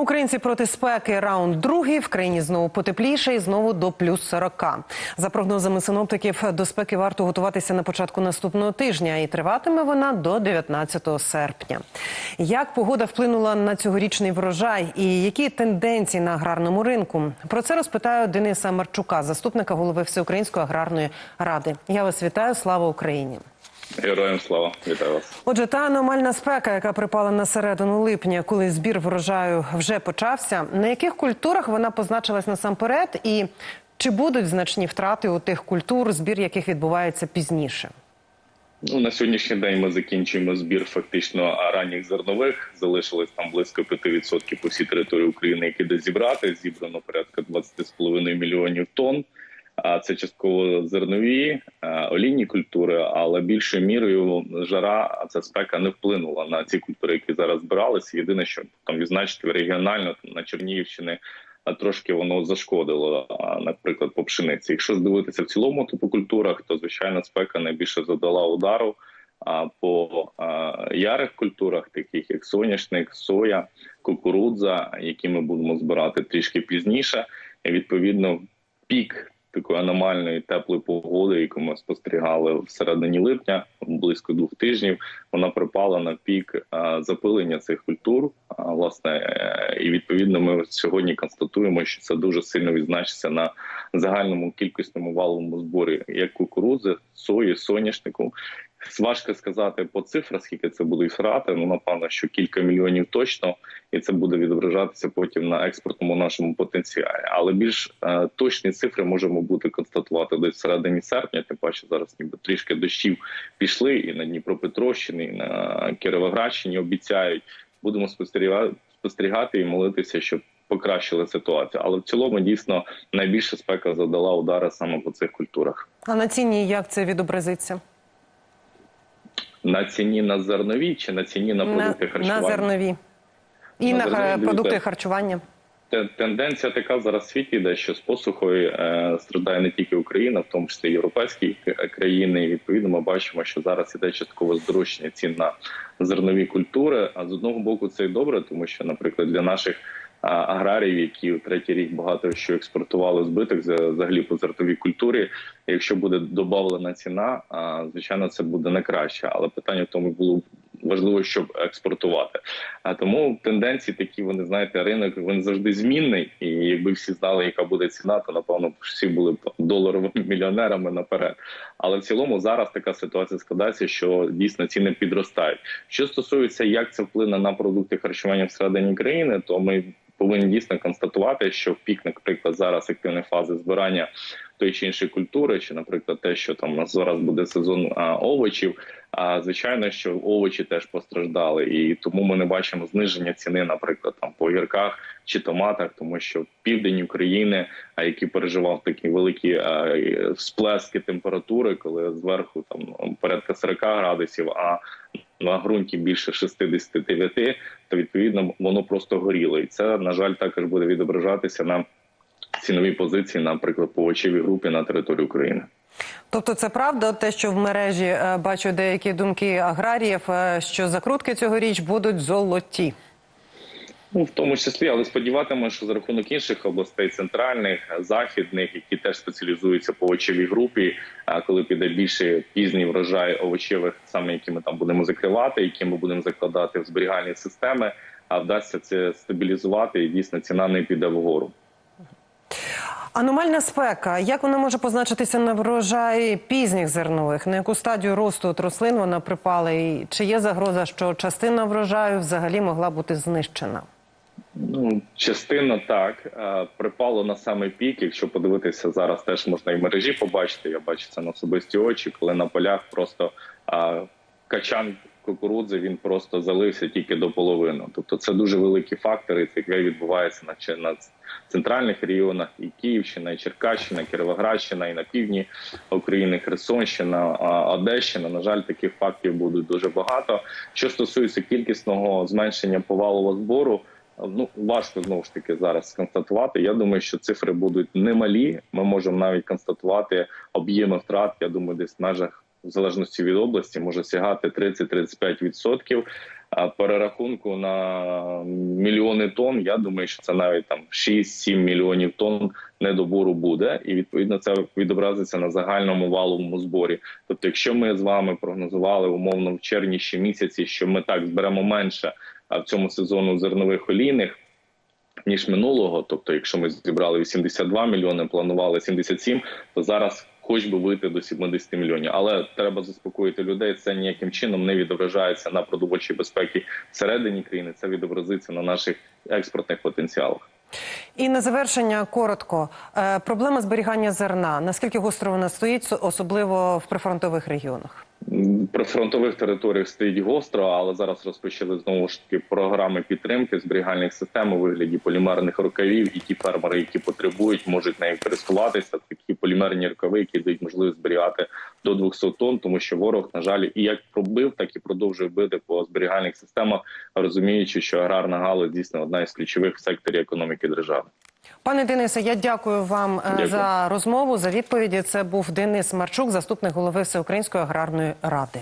Українці проти спеки раунд другий в країні знову потепліше і знову до плюс 40. За прогнозами синоптиків, до спеки варто готуватися на початку наступного тижня, і триватиме вона до 19 серпня. Як погода вплинула на цьогорічний врожай і які тенденції на аграрному ринку? Про це розпитаю Дениса Марчука, заступника голови Всеукраїнської аграрної ради. Я вас вітаю. Слава Україні! Героям слава, вітаю вас. Отже, та аномальна спека, яка припала на середину липня, коли збір врожаю вже почався. На яких культурах вона позначилась насамперед, і чи будуть значні втрати у тих культур, збір яких відбувається пізніше? Ну на сьогоднішній день ми закінчуємо збір фактично ранніх зернових. Залишилось там близько 5% по всій території України, які де зібрати. Зібрано порядка 20,5 мільйонів тонн. А це частково зернові олійні культури, але більшою мірою жара, ця спека не вплинула на ці культури, які зараз збиралися. Єдине, що там відзначити регіонально на Чернігівщині трошки воно зашкодило, наприклад, по пшениці. Якщо ж дивитися в цілому то по культурах, то звичайно спека найбільше задала удару. По ярих культурах, таких як соняшник, соя, кукурудза, які ми будемо збирати трішки пізніше, і відповідно пік такої аномальної теплої погоди, яку ми спостерігали в середині липня, близько двох тижнів. Вона припала на пік запилення цих культур. Власне, е, і відповідно, ми сьогодні констатуємо, що це дуже сильно відзначиться на загальному кількісному валовому зборі як кукурудзи, сої, соняшнику. Важко сказати по цифрах, скільки це буде втрати. Ну напевно, що кілька мільйонів точно, і це буде відображатися потім на експортному нашому потенціалі. Але більш е, точні цифри можемо бути констатувати десь середині серпня. Тим паче зараз ніби трішки дощів пішли, і на Дніпропетровщині, і на Кіровоградщині обіцяють. Будемо спостерігати спостерігати і молитися, щоб покращили ситуацію. Але в цілому дійсно найбільша спека задала удари саме по цих культурах. А на ціні як це відобразиться? На ціні на зернові чи на ціні на продукти на, харчування? На зернові і на, на зернові, продукти харчування. Тенденція така зараз в світі йде, що з посухою е, страждає не тільки Україна, в тому числі європейські країни. І відповідно, ми бачимо, що зараз іде частково здорожчання цін на зернові культури. А з одного боку, це і добре, тому що, наприклад, для наших аграріїв, які третій рік багато що експортували збиток взагалі по зерновій культурі. Якщо буде додавлена ціна, звичайно, це буде не краще. Але питання в тому було важливо, щоб експортувати. А тому тенденції такі вони знаєте, ринок він завжди змінний. І якби всі знали, яка буде ціна, то напевно всі були б доларовими мільйонерами наперед. Але в цілому зараз така ситуація складається, що дійсно ціни підростають. Що стосується, як це вплине на продукти харчування всередині країни, то ми повинні дійсно констатувати, що в пік, наприклад, зараз активної фази збирання тої чи іншої культури, чи, наприклад, те, що там у нас зараз буде сезон а, овочів. А звичайно, що овочі теж постраждали, і тому ми не бачимо зниження ціни, наприклад, там по огірках чи томатах, тому що південь України, а який переживав такі великі а, сплески температури, коли зверху там порядка 40 градусів, а на ґрунті більше 69, то відповідно воно просто горіло, і це на жаль також буде відображатися на ціновій позиції, наприклад, по овочевій групі на території України. Тобто, це правда, те, що в мережі е, бачу деякі думки аграріїв, е, що закрутки цьогоріч будуть золоті. Ну, в тому числі, але сподіватимемо, що за рахунок інших областей, центральних, західних, які теж спеціалізуються по овочевій групі, коли піде більше пізній врожай овочевих, саме які ми там будемо закривати, які ми будемо закладати в зберігальні системи, а вдасться це стабілізувати, і дійсно ціна не піде вгору. Аномальна спека, як вона може позначитися на врожаї пізніх зернових? На яку стадію росту от рослин вона припала? І чи є загроза, що частина врожаю взагалі могла бути знищена? Ну, частина так припало на самий пік. Якщо подивитися зараз, теж можна і мережі побачити. Я бачу це на особисті очі, коли на полях просто а, качан кукурудзи він просто залився тільки до половини. Тобто це дуже великі фактори. Це відбувається на на центральних регіонах, і Київщина, і Черкащина, і Кіровоградщина, і на півдні України, Херсонщина, Одещина. На жаль, таких фактів будуть дуже багато. Що стосується кількісного зменшення повалового збору. Ну важко знову ж таки зараз констатувати. Я думаю, що цифри будуть немалі. Ми можемо навіть констатувати об'єми втрат. Я думаю, десь в межах в залежності від області може сягати 30-35%. а, перерахунку на мільйони тонн. Я думаю, що це навіть там 6-7 мільйонів тонн недобору буде, і відповідно це відобразиться на загальному валовому зборі. Тобто, якщо ми з вами прогнозували умовно в червні ще місяці, що ми так зберемо менше в цьому сезону зернових олійних. Ніж минулого, тобто, якщо ми зібрали 82 мільйони, планували 77, то зараз хоч би вийти до 70 мільйонів. Але треба заспокоїти людей. Це ніяким чином не відображається на продовольчій безпеці всередині країни. Це відобразиться на наших експортних потенціалах. І на завершення коротко Е, проблема зберігання зерна. Наскільки гостро вона стоїть, особливо в прифронтових регіонах? М, При фронтових територіях стоїть гостро, але зараз розпочали знову ж таки програми підтримки зберігальних систем у вигляді полімерних рукавів. І ті фермери, які потребують, можуть нею користуватися. Такі полімерні рукави, які дають можливість зберігати до 200 тонн, тому що ворог, на жаль, і як пробив, так і продовжує бити по зберігальних системах, розуміючи, що аграрна галузь дійсно одна із ключових секторів економіки держави. Пане Денисе, я дякую вам е, Дякую. за розмову за відповіді. Це був Денис Марчук, заступник голови Всеукраїнської аграрної ради.